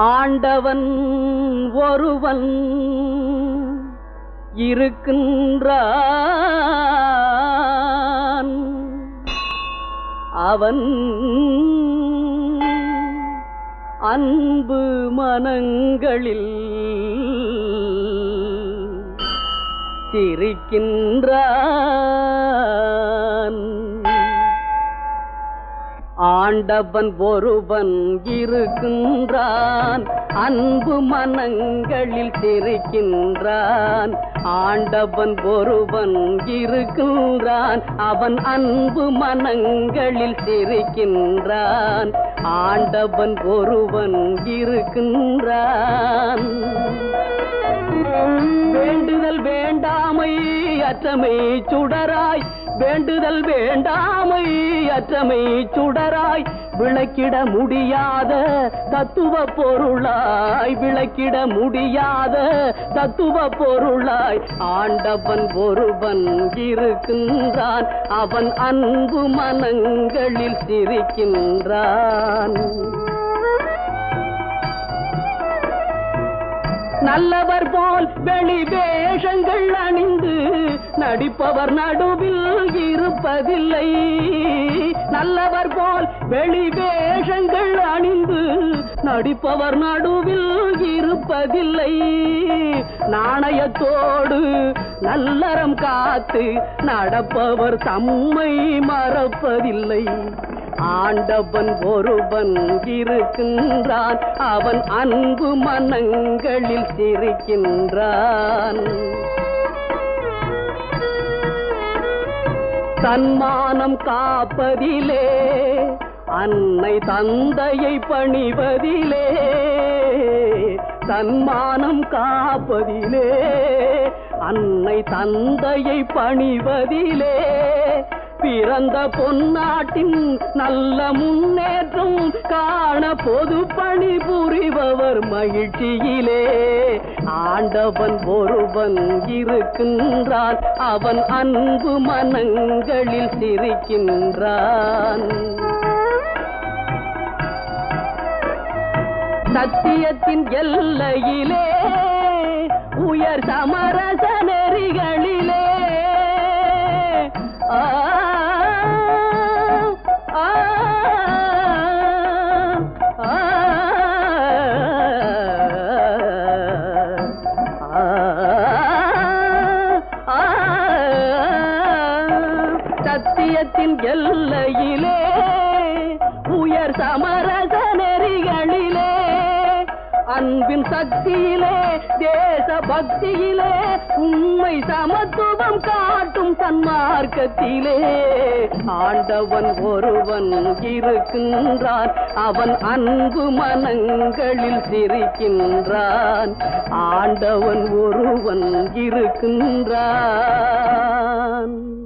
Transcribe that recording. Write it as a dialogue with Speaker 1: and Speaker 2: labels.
Speaker 1: ஆண்டவன் ஒருவன் இருக்கின்றான். அவன் அன்பு மனங்களில் சிரிக்கின்றான். ஆண்டவன் ஒருவன் இருக்கின்றான். அன்பு மனங்களில் சிரிக்கின்றான். ஆண்டவன் ஒருவன் இருக்கின்றான். அவன் அன்பு மனங்களில் சிரிக்கின்றான். ஆண்டவன் ஒருவன் இருக்கின்றான். வேண்டுதல் வேண்டாமை அற்றமை சுடராய். வேண்டுதல் வேண்டாமை அற்றமை சுடராய். விளக்கிட முடியாத தத்துவ பொருளா பொருளாய் விளக்கிட முடியாத தத்துவ பொருளாய் ஆண்டவன் ஒருவன் இருக்கின்றான். அவன் அன்பு மனங்களில் சிரிக்கின்றான். நல்லவர் போல் வெளி வேஷங்கள் அணிந்து நடிப்பவர் நடுவில் இருப்பதில்லை. நல்லவர் போல் வெளி வேஷங்கள் அணிந்து நடிப்பவர் நடுவில் இருப்பதில்லை. நாணயத்தோடு நல்லறம் காத்து நடப்பவர் தம்மை மறப்பதில்லை. ஆண்டவன் ஒருவன் இருக்கின்றான். அவன் அன்பு மனங்களில் சிரிக்கின்றான். தன்மானம் காப்பதிலே அன்னை தந்தையை பணிவதிலே தன்மானம் காப்பதிலே அன்னை தந்தையை பணிவதிலே பிறந்த பொன்னாட்டின் நல்ல முன்னேற்றம் காண பொது பணி புரிபவர் மகிழ்ச்சியிலே. ஆண்டவன் ஒருவன் இருக்கின்றான் அவன் அன்பு மனங்களில் சிரிக்கின்றான். சத்தியத்தின் எல்லையிலே உயர் சமரச நெறிகளிலே ஆ, சத்தியத்தின் எல்லையிலே உயர் சமரச அன்பின் சக்தியிலே தேச பக்தியிலே உண்மை சமத்துவம் காட்டும் சன்மார்க்கத்திலே. ஆண்டவன் ஒருவன் இருக்கின்றான் அவன் அன்பு மனங்களில் சிரிக்கின்றான். ஆண்டவன் ஒருவன் இருக்கின்றான்.